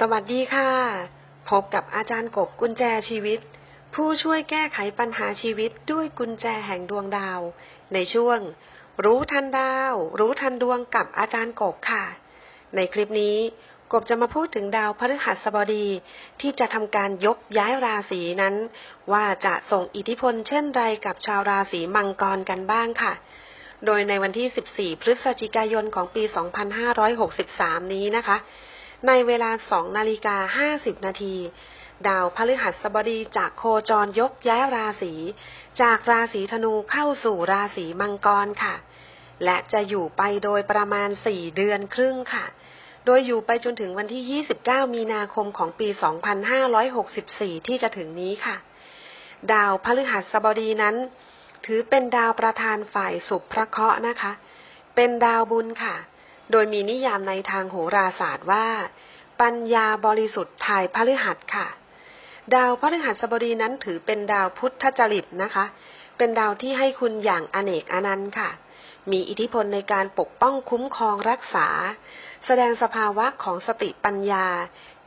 สวัสดีค่ะ พบกับอาจารย์กบกุญแจชีวิต ผู้ช่วยแก้ไขปัญหาชีวิตด้วยกุญแจแห่งดวงดาว ในช่วง รู้ทันดาว รู้ทันดวงกับอาจารย์กบค่ะ ในคลิปนี้กบจะมาพูดถึงดาวพฤหัสบดีที่จะทำการยกย้ายราศีนั้น ว่าจะส่งอิทธิพลเช่นไรกับชาวราศีมังกรกันบ้างค่ะ โดยในวันที่ 14 พฤศจิกายนของปี 2563 นี้นะคะ ในเวลา2นาฬิกา50 นาที ดาวพฤหัสบดีจากโคจรยกย้ายราศี จากราศีธนูเข้าสู่ราศีมังกรค่ะ และจะอยู่ไปโดยประมาณ 4 เดือนครึ่งค่ะ โดยอยู่ไปจนถึงวันที่ 29 มีนาคมของปี 2564 ที่จะถึงนี้ค่ะ ดาวพฤหัสบดีนั้น ถือเป็นดาวประธานฝ่ายสุภพระเคราะห์นะคะ เป็นดาวบุญค่ะ โดยมีนิยามในทางโหราศาสตร์ว่า ปัญญาบริสุทธิ์ทายพฤหัสค่ะ ดาวพฤหัสบดีนั้นถือเป็นดาวพุทธจริตนะคะ เป็นดาวที่ให้คุณอย่างอเนกอนันต์ค่ะ มีอิทธิพลในการปกป้องคุ้มครองรักษา แสดงสภาวะของสติปัญญา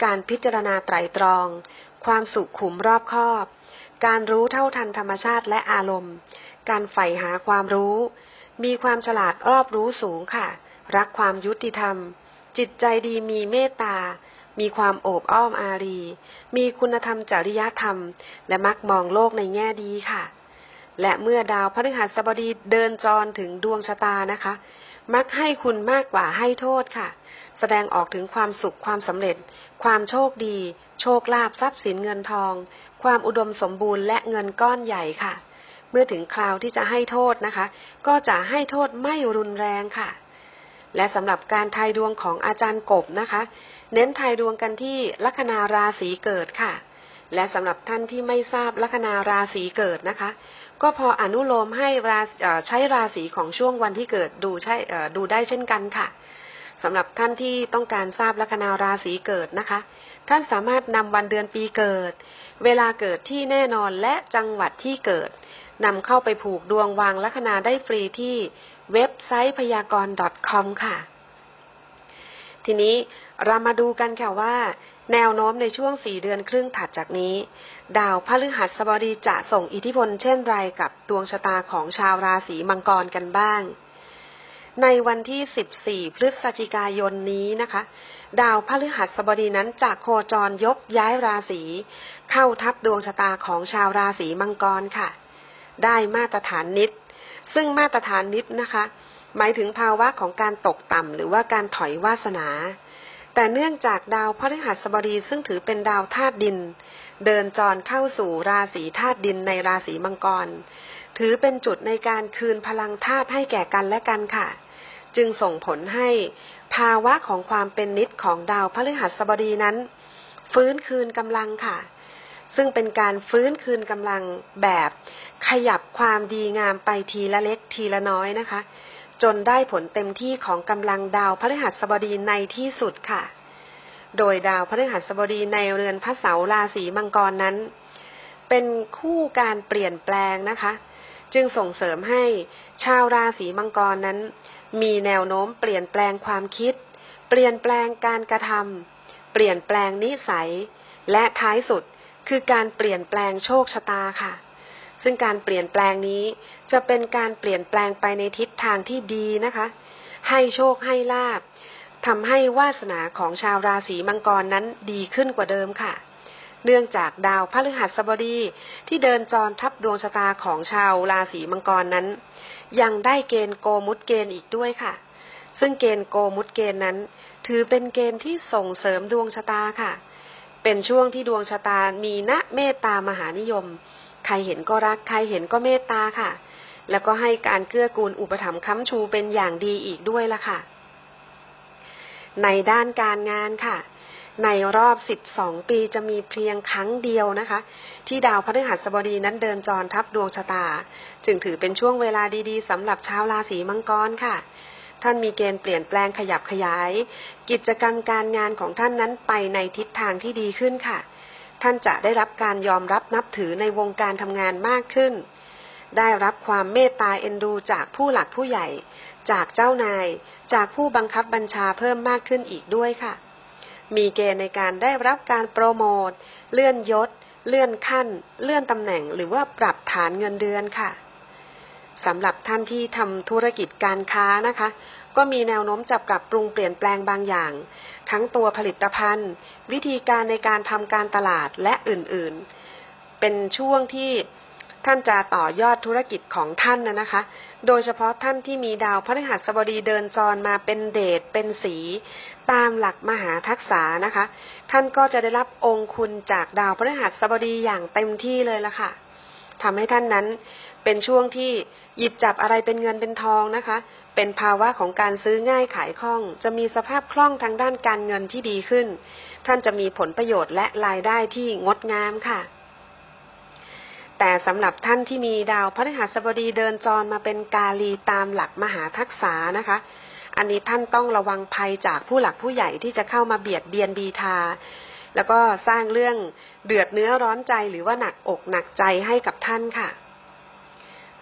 การพิจารณาไตรตรอง ความสุขขุมรอบคอบ การรู้เท่าทันธรรมชาติและอารมณ์ การใฝ่หาความรู้ มีความฉลาดรอบรู้สูงค่ะ รักความยุติธรรม จิตใจดีมีเมตตา มีความโอบอ้อมอารี มีคุณธรรมจริยธรรม และมักมองโลกในแง่ดีค่ะ และเมื่อดาวพฤหัสบดีเดินจรถึงดวงชะตานะคะ มักให้คุณมากกว่าให้โทษค่ะ แสดงออกถึงความสุขความสำเร็จ ความโชคดี โชคลาภทรัพย์สินเงินทอง ความอุดมสมบูรณ์และเงินก้อนใหญ่ค่ะ เมื่อถึงคราวที่จะให้โทษนะคะ ก็จะให้โทษไม่รุนแรงค่ะ และสำหรับการทายดวงของอาจารย์กบนะคะ เน้นทายดวงกันที่ลัคนาราศีเกิดค่ะ และสำหรับท่านที่ไม่ทราบลัคนาราศีเกิดนะคะ ก็พออนุโลมให้ราใช้ราศีของช่วงวันที่เกิดดูใช่ดูได้เช่นกันค่ะสำหรับท่านที่ต้องการทราบลัคนาราศีเกิดนะคะ ท่านสามารถนำวันเดือนปีเกิด เวลาเกิดที่แน่นอนและจังหวัดที่เกิดนำเข้าไปผูกดวงวางลัคนาได้ฟรีที่ เว็บไซต์พยากรณ์ .com ค่ะ ทีนี้เรามาดูกันค่ะว่า แนวโน้มในช่วงสี่เดือนครึ่งถัดจากนี้ ดาวพฤหัสบดีจะส่งอิทธิพลเช่นไรกับดวงชะตาของชาวราศีมังกรกันบ้าง ในวันที่ 14 พฤศจิกายนนี้นะคะ ดาวพฤหัสบดีนั้นจากโคจรยกย้ายราศีเข้าทับดวงชะตาของชาวราศีมังกรค่ะ ได้มาตรฐานนิด ซึ่งมาตรฐานนิดนะคะ หมายถึงภาวะของการตกต่ำหรือว่าการถอยวาสนา แต่เนื่องจากดาวพฤหัสบดีซึ่งถือเป็นดาวธาตุดิน เดินจรเข้าสู่ราศีธาตุดินในราศีมังกร ถือเป็นจุดในการคืนพลังธาตุให้แก่กันและกันค่ะ จึงส่งผลให้ภาวะของความเป็นนิดของดาวพฤหัสบดีนั้น ฟื้นคืนกำลังค่ะ ซึ่งเป็นการฟื้นคืนกำลังแบบขยับความดีงามไปทีละเล็กทีละน้อยนะคะ จนได้ผลเต็มที่ของกำลังดาวพฤหัสบดีในที่สุดค่ะ โดยดาวพฤหัสบดีในเรือนพระเสาราศีมังกรนั้น เป็นคู่การเปลี่ยนแปลงนะคะ จึงส่งเสริมให้ชาวราศีมังกรนั้น มีแนวโน้มเปลี่ยนแปลงความคิด เปลี่ยนแปลงการกระทำเปลี่ยนแปลงนิสัย และท้ายสุด คือการเปลี่ยนแปลงโชคชะตาค่ะ ซึ่งการเปลี่ยนแปลงนี้จะเป็นการเปลี่ยนแปลงไปในทิศทางที่ดีนะคะ ให้โชคให้ลาบทำให้วาสนาของชาวราศีมังกรนั้นดีขึ้นกว่าเดิมค่ะ เนื่องจากดาวพฤหัสบดีที่เดินจรทับดวงชะตาของชาวราศีมังกรนั้น ยังได้เกณฑ์โกมุตเกณฑ์อีกด้วยค่ะ ซึ่งเกณฑ์โกมุตเกณฑ์นั้น ถือเป็นเกณฑ์ที่ส่งเสริมดวงชะตาค่ะเเป็นช่วงที่ดวงชะตามีณเมตตามหานิยม ใครเห็นก็รัก ใครเห็นก็เมตตาค่ะ แล้วก็ให้การเกื้อกูลอุปถัมภ์ค้ำชูเป็นอย่างดีอีกด้วยล่ะค่ะ ในด้านการงานค่ะ ในรอบ 12 ปีจะมีเพียงครั้งเดียวนะคะ ที่ดาวพฤหัสบดีนั้นเดินจรทับดวงชะตา จึงถือเป็นช่วงเวลาดีๆสำหรับชาวราศีมังกรค่ะ ท่านมีเกณฑ์เปลี่ยนแปลงขยับขยาย กิจกรรมการงานของท่านนั้นไปในทิศทางที่ดีขึ้นค่ะ ท่านจะได้รับการยอมรับนับถือในวงการทำงานมากขึ้น ได้รับความเมตตาเอ็นดูจากผู้หลักผู้ใหญ่ จากเจ้านาย จากผู้บังคับบัญชาเพิ่มมากขึ้นอีกด้วยค่ะ มีเกณฑ์ในการได้รับการโปรโมท เลื่อนยศ เลื่อนขั้น เลื่อนตำแหน่งหรือว่าปรับฐานเงินเดือนค่ะ สำหรับท่านที่ทำธุรกิจการค้านะคะ ก็มีแนวโน้มจะปรับปรุงเปลี่ยนแปลงบางอย่าง ทั้งตัวผลิตภัณฑ์ วิธีการในการทำการตลาดและอื่นๆ เป็นช่วงที่ท่านจะต่อยอดธุรกิจของท่านนะนะคะ โดยเฉพาะท่านที่มีดาวพฤหัสบดีเดินจรมาเป็นเดชเป็นสี ตามหลักมหาทักษะนะคะ ท่านก็จะได้รับองค์คุณจากดาวพฤหัสบดีอย่างเต็มที่เลยละค่ะ ทำให้ท่านนั้น เป็นช่วงที่หยิบจับอะไรเป็นเงินเป็นทองนะคะ เป็นภาวะของการซื้อง่ายขายคล่อง จะมีสภาพคล่องทางด้านการเงินที่ดีขึ้น ท่านจะมีผลประโยชน์และรายได้ที่งดงามค่ะ แต่สำหรับท่านที่มีดาวพฤหัสบดีเดินจรมาเป็นกาลีตามหลักมหาทักษานะคะอันนี้ท่านต้องระวังภัยจากผู้หลักผู้ใหญ่ที่จะเข้ามาเบียดเบียนบีทา แล้วก็สร้างเรื่องเดือดเนื้อร้อนใจหรือว่าหนักอกหนักใจให้กับท่านค่ะ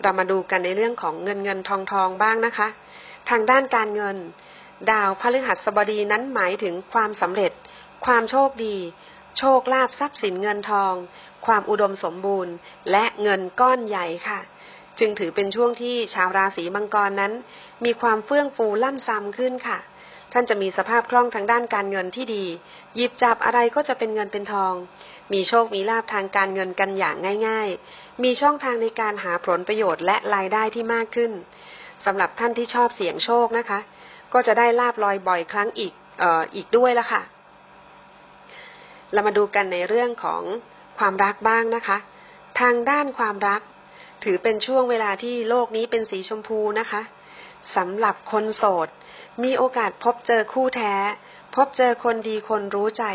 เรามาดูกันในเรื่องของเงินเงินทองทองบ้างนะคะ ทางด้านการเงิน ดาวพฤหัสบดีนั้นหมายถึงความสำเร็จ ความโชคดี โชคลาภทรัพย์สินเงินทอง ความอุดมสมบูรณ์ และเงินก้อนใหญ่ค่ะ จึงถือเป็นช่วงที่ชาวราศีมังกรนั้น มีความเฟื่องฟูล่ำซ้ำขึ้นค่ะ ท่านจะมีสภาพคล่องทางด้านการเงินที่ดี หยิบจับอะไรก็จะเป็นเงินเป็นทอง มีโชคมีลาภทางการเงินกันอย่างง่าย ๆ มีช่องทางในการหาผลประโยชน์และรายได้ที่มากขึ้นสำหรับท่านที่ชอบเสี่ยงโชคนะคะ ก็จะได้ลาบลอยบ่อยครั้งอีกอออีกด้วยละค่ะ เรามาดูกันในเรื่องของความรักบ้างนะคะ ทางด้านความรัก ถือเป็นช่วงเวลาที่โลกนี้เป็นสีชมพูนะคะ สำหรับคนโสด มีโอกาสพบเจอคู่แท้ พบเจอคนดีคนรู้ใจ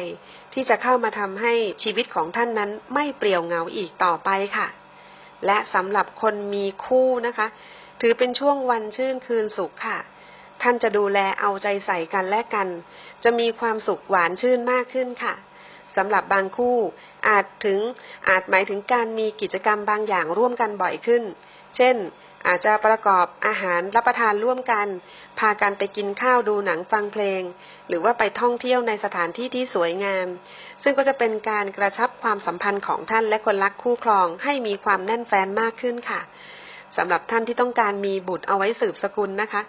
ที่จะเข้ามาทำให้ชีวิตของท่านนั้นไม่เปลี่ยวเหงาอีกต่อไปค่ะ และสำหรับคนมีคู่นะคะ ถือเป็นช่วงวันชื่นคืนสุขค่ะ ท่านจะดูแลเอาใจใส่กันและกัน จะมีความสุขหวานชื่นมากขึ้นค่ะสำหรับบางคู่อาจถึงอาจหมายถึงการมีกิจกรรมบางอย่างร่วมกันบ่อยขึ้น เช่น อาจจะประกอบอาหารรับประทานร่วมกัน พากันไปกินข้าวดูหนังฟังเพลง หรือว่าไปท่องเที่ยวในสถานที่ที่สวยงาม ซึ่งก็จะเป็นการกระชับความสัมพันธ์ของท่านและคนรักคู่ครองให้มีความแน่นแฟ้นมากขึ้นค่ะสำหรับท่านที่ต้องการมีบุตรเอาไว้สืบสกุลนะคะ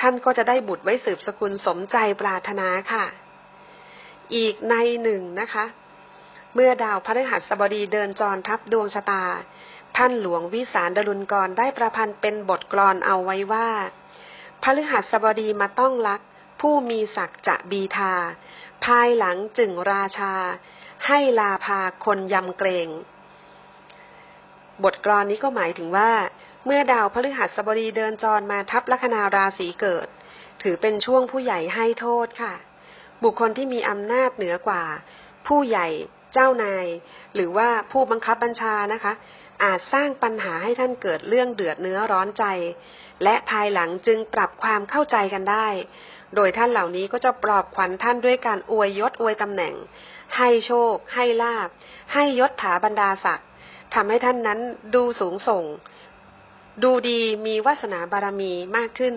ท่านก็จะได้บุตรไว้สืบสกุลสมใจปรารถนาค่ะ อีกในหนึ่งนะคะ เมื่อดาวพฤหัสบดีเดินจรทับดวงชะตา ท่านหลวงวิสารดลุนกรได้ประพันธ์เป็นบทกลอนเอาไว้ว่าพฤหัสบดีมาต้องรัก ผู้มีศักดิ์จะบีทา ภายหลังจึงราชา ให้ลาพาคนยำเกรง บทกลอนนี้ก็หมายถึงว่า เมื่อดาวพฤหัสบดีเดินจรมาทับลัคนาราศีเกิด ถือเป็นช่วงผู้ใหญ่ให้โทษค่ะ บุคคลที่มีอำนาจเหนือกว่า ผู้ใหญ่ เจ้านาย หรือว่าผู้บังคับบัญชานะคะ อาจสร้างปัญหาให้ท่านเกิดเรื่องเดือดเนื้อร้อนใจ และภายหลังจึงปรับความเข้าใจกันได้ โดยท่านเหล่านี้ก็จะปลอบขวัญท่านด้วยการอวยยศอวยตำแหน่ง ให้โชค ให้ลาบ ให้ยศถาบรรดาศักดิ์ทำให้ท่านนั้นดูสูงส่ง ดูดีมีวาสนาบารมีมากขึ้น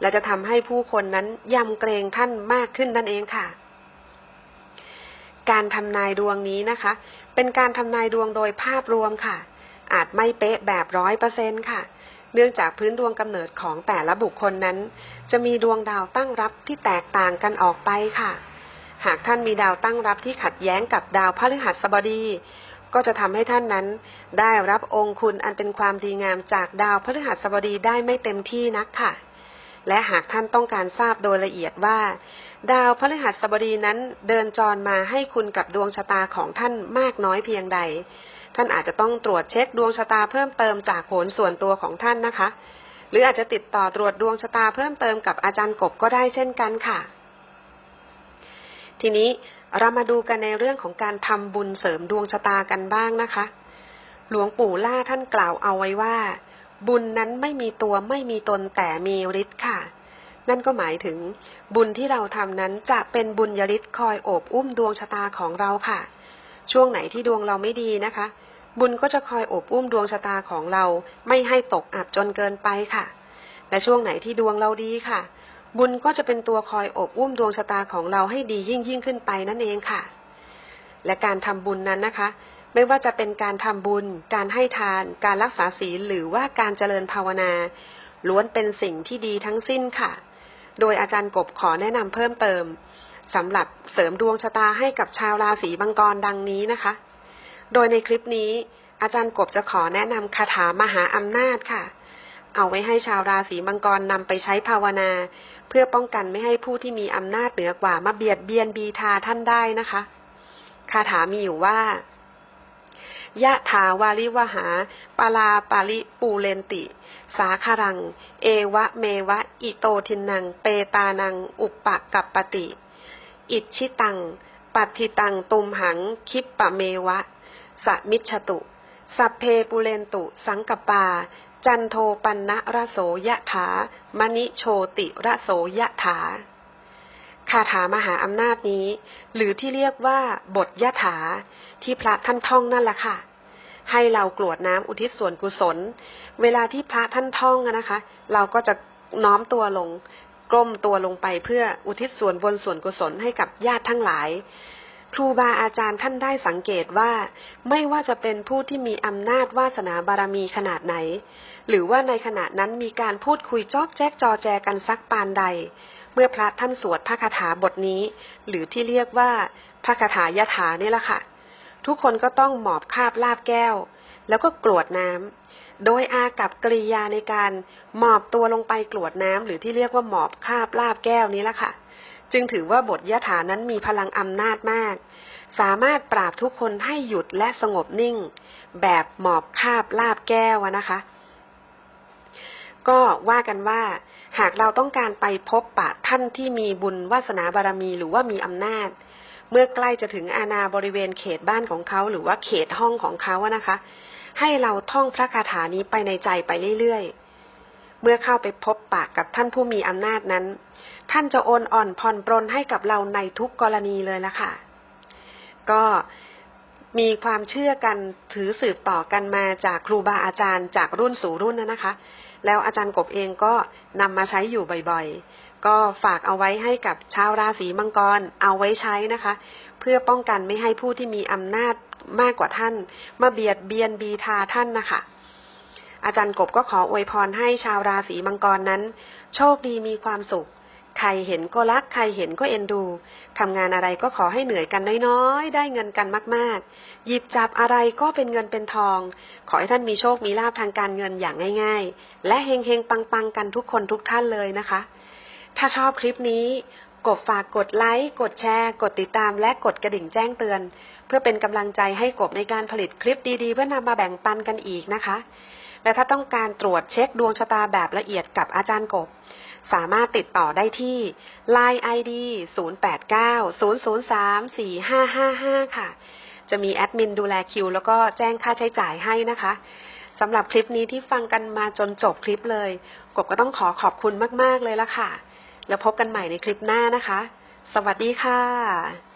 และจะทำให้ผู้คนนั้นยำเกรงท่านมากขึ้นนั่นเองค่ะการทำนายดวงนี้นะคะ เป็นการทำนายดวงโดยภาพรวมค่ะ อาจไม่เป๊ะแบบร้อยเปอร์เซ็นค่ะ เนื่องจากพื้นดวงกำเนิดของแต่ละบุคคลนั้น จะมีดวงดาวตั้งรับที่แตกต่างกันออกไปค่ะ หากท่านมีดาวตั้งรับที่ขัดแย้งกับดาวพฤหัสบดี ก็จะทำให้ท่านนั้น ได้รับองค์คุณอันเป็นความดีงามจากดาวพฤหัสบดีได้ไม่เต็มที่นักค่ะและหากท่านต้องการทราบโดยละเอียดว่า ดาวพฤหัสบดีนั้นเดินจรมาให้คุณกับดวงชะตาของท่านมากน้อยเพียงใด ท่านอาจจะต้องตรวจเช็คดวงชะตาเพิ่มเติมจากโหนส่วนตัวของท่านนะคะ หรืออาจจะติดต่อตรวจดวงชะตาเพิ่มเติมกับอาจารย์กบก็ได้เช่นกันค่ะ ทีนี้เรามาดูกันในเรื่องของการทำบุญเสริมดวงชะตากันบ้างนะคะ หลวงปู่ล่าท่านกล่าวเอาไว้ว่า บุญนั้นไม่มีตัวไม่มีตนแต่มีฤทธิ์ค่ะนั่นก็หมายถึงบุญที่เราทำนั้นจะเป็นบุญยฤทธิ์คอยโอบอุ้มดวงชะตาของเราค่ะ ช่วงไหนที่ดวงเราไม่ดีนะคะ บุญก็จะคอยอบอุ้มดวงชะตาของเราไม่ให้ตกอับจนเกินไปค่ะ และช่วงไหนที่ดวงเราดีค่ะ บุญก็จะเป็นตัวคอยอบอุ้มดวงชะตาของเราให้ดียิ่งยิ่งขึ้นไปนั่นเองค่ะ และการทำบุญนั้นนะคะ ไม่ว่าจะเป็นการทำบุญ การให้ทาน การรักษาศีลหรือว่าการเจริญภาวนา ล้วนเป็นสิ่งที่ดีทั้งสิ้นค่ะ โดยอาจารย์กบขอแนะนำเพิ่มเติมสำหรับเสริมดวงชะตาให้กับชาวราศีมังกรดังนี้นะคะ โดยในคลิปนี้ อาจารย์กบจะขอแนะนำคาถามหาอำนาจค่ะ เอาไว้ให้ชาวราศีมังกรนำไปใช้ภาวนา เพื่อป้องกันไม่ให้ผู้ที่มีอำนาจเหนือกว่ามาเบียดเบียนบีทาท่านได้นะคะ คาถามีอยู่ว่ายะถาวาลิวหา ปาลาปาลิปูเลนติ สาคารัง เอวะเมวะ อิโตทินัง เปตานัง อุปปะกัปปติ อิชิตัง ปัติตังตุมหัง คิปปะเมวะ สมิชตุ สัพเพปุเรนตุ สังกปา จันโทปันนะระโสยะถามณิโชติระโสยะถาคาถามหาอำนาจนี้ หรือที่เรียกว่าบทยะถา ที่พระท่านท่องนั่นแหละค่ะ ให้เรากรวดน้ำอุทิศส่วนกุศล เวลาที่พระท่านท่องนะคะ เราก็จะน้อมตัวลง กล้มตัวลงไปเพื่ออุทิศส่วนบนส่วนกุศลให้กับญาติทั้งหลาย ครูบาอาจารย์ท่านได้สังเกตว่า ไม่ว่าจะเป็นผู้ที่มีอำนาจวาสนาบารมีขนาดไหน หรือว่าในขณะนั้นมีการพูดคุยจอกแจ๊กจอแจกันซักปานใด เมื่อพระท่านสวดพระคาถาบทนี้ หรือที่เรียกว่าพระคาถายถานี่แหละค่ะ ทุกคนก็ต้องหมอบคาบลาบแก้ว แล้วก็กรวดน้ำโดยอากับกริยาในการหมอบตัวลงไปกรวดน้ำหรือที่เรียกว่าหมอบคาบลาบแก้วนี้ละค่ะ จึงถือว่าบทยถานั้นมีพลังอำนาจมาก สามารถปราบทุกคนให้หยุดและสงบนิ่ง แบบหมอบคาบลาบแก้วนะคะ ก็ว่ากันว่า หากเราต้องการไปพบปะท่านที่มีบุญวาสนาบารมีหรือว่ามีอำนาจ เมื่อใกล้จะถึงอาณาบริเวณเขตบ้านของเขาหรือว่าเขตห้องของเขาอะนะคะ ให้เราท่องพระคาถานี้ไปในใจไปเรื่อยๆ เมื่อเข้าไปพบปะกับท่านผู้มีอำนาจนั้น ท่านจะโอนอ่อนผ่อนปรนให้กับเราในทุกกรณีเลยละค่ะ ก็มีความเชื่อกันถือสืบต่อกันมาจากครูบาอาจารย์จากรุ่นสู่รุ่นนะนะคะ แล้วอาจารย์กบเองก็นำมาใช้อยู่บ่อยๆ ก็ฝากเอาไว้ให้กับชาวราศีมังกรเอาไว้ใช้นะคะ เพื่อป้องกันไม่ให้ผู้ที่มีอำนาจมากกว่าท่าน มาเบียดเบียนบีทาท่านนะคะ อาจารย์กบก็ขออวยพรให้ชาวราศีมังกรนั้น โชคดีมีความสุข ใครเห็นก็รัก ใครเห็นก็เอ็นดู ทำงานอะไรก็ขอให้เหนื่อยกันน้อยๆ ได้เงินกันมากๆ หยิบจับอะไรก็เป็นเงินเป็นทอง ขอให้ท่านมีโชคมีลาภทางการเงินอย่างง่าย ๆ และเฮงๆ ปังๆ กันทุกคนทุกท่านเลยนะคะ ถ้าชอบคลิปนี้กดฝากกดไลค์ กดแชร์ กดติดตาม และกดกระดิ่งแจ้งเตือน เพื่อเป็นกำลังใจให้กบในการผลิตคลิปดีๆ เพื่อนำมาแบ่งปันกันอีกนะคะ และถ้าต้องการตรวจเช็คดวงชะตาแบบละเอียดกับอาจารย์กบ สามารถติดต่อได้ที่ Line ID 0890034555 ค่ะ จะมีแอดมินดูแลคิว แล้วก็แจ้งค่าใช้จ่ายให้นะคะสำหรับคลิปนี้ที่ฟังกันมาจนจบคลิปเลย กบก็ต้องขอขอบคุณมาก ๆ เลยละค่ะ แล้วพบกันใหม่ในคลิปหน้านะคะ สวัสดีค่ะ